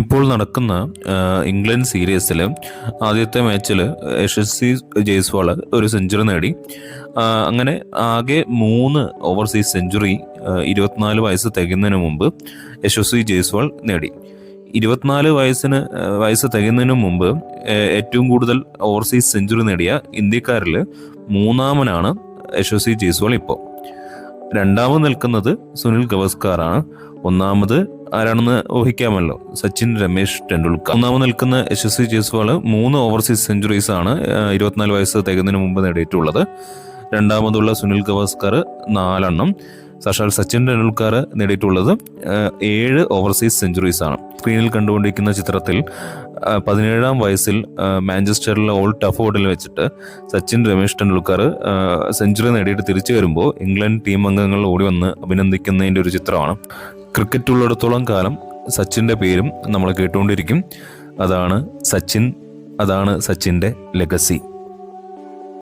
ഇപ്പോൾ നടക്കുന്ന ഇംഗ്ലണ്ട് സീരീസിൽ ആദ്യത്തെ മാച്ചിൽ യശസ്വി ജയ്സ്വാൾ ഒരു സെഞ്ചുറി നേടി. അങ്ങനെ ആകെ മൂന്ന് ഓവർസീസ് സെഞ്ചുറി ഇരുപത്തിനാല് വയസ്സ് തികയുന്നതിന് മുമ്പ് യശസ്വി ജയ്സ്വാൾ നേടി. ഇരുപത്തിനാല് വയസ്സിന് വയസ്സ് തികയുന്നതിന് മുമ്പ് ഏറ്റവും കൂടുതൽ ഓവർസീസ് സെഞ്ചുറി നേടിയ ഇന്ത്യക്കാരിൽ മൂന്നാമനാണ് യശസ്വി ജയ്സ്വാൾ ഇപ്പോൾ. രണ്ടാമത് നിൽക്കുന്നത് സുനിൽ ഗവസ്കാറാണ്. ഒന്നാമത് ആരാണെന്ന് ഊഹിക്കാമല്ലോ. സച്ചിൻ രമേശ് ടെണ്ടുൽക്കർ. ഒന്നാമത് നിൽക്കുന്ന എച്ച് എസ് സി ജയ്സ്വാൾ മൂന്ന് ഓവർസീസ് സെഞ്ചുറീസ് ആണ് ഇരുപത്തിനാല് വയസ്സ് തികഞ്ഞതിന് മുമ്പ് നേടിയിട്ടുള്ളത്. രണ്ടാമതുള്ള സുനിൽ ഗവാസ്കർ നാലെണ്ണം. സാക്ഷാൽ സച്ചിൻ ടെണ്ടുൽക്കർ നേടിയിട്ടുള്ളത് ഏഴ് ഓവർസീസ് സെഞ്ചുറീസ് ആണ്. സ്ക്രീനിൽ കണ്ടുകൊണ്ടിരിക്കുന്ന ചിത്രത്തിൽ പതിനേഴാം വയസ്സിൽ മാഞ്ചസ്റ്ററിലെ ഓൾഡ് ടഫോർഡിൽ വെച്ചിട്ട് സച്ചിൻ രമേശ് ടെണ്ടുൽക്കർ സെഞ്ചുറി നേടിയിട്ട് തിരിച്ചു വരുമ്പോൾ ഇംഗ്ലണ്ട് ടീം അംഗങ്ങൾ ഓടി വന്ന് അഭിനന്ദിക്കുന്നതിന്റെ ഒരു ചിത്രമാണ്. ക്രിക്കറ്റ് ഉള്ളിടത്തോളം കാലം സച്ചിന്റെ പേരും നമ്മൾ കേട്ടുകൊണ്ടിരിക്കും. അതാണ് സച്ചിൻ അതാണ് സച്ചിന്റെ ലെഗസി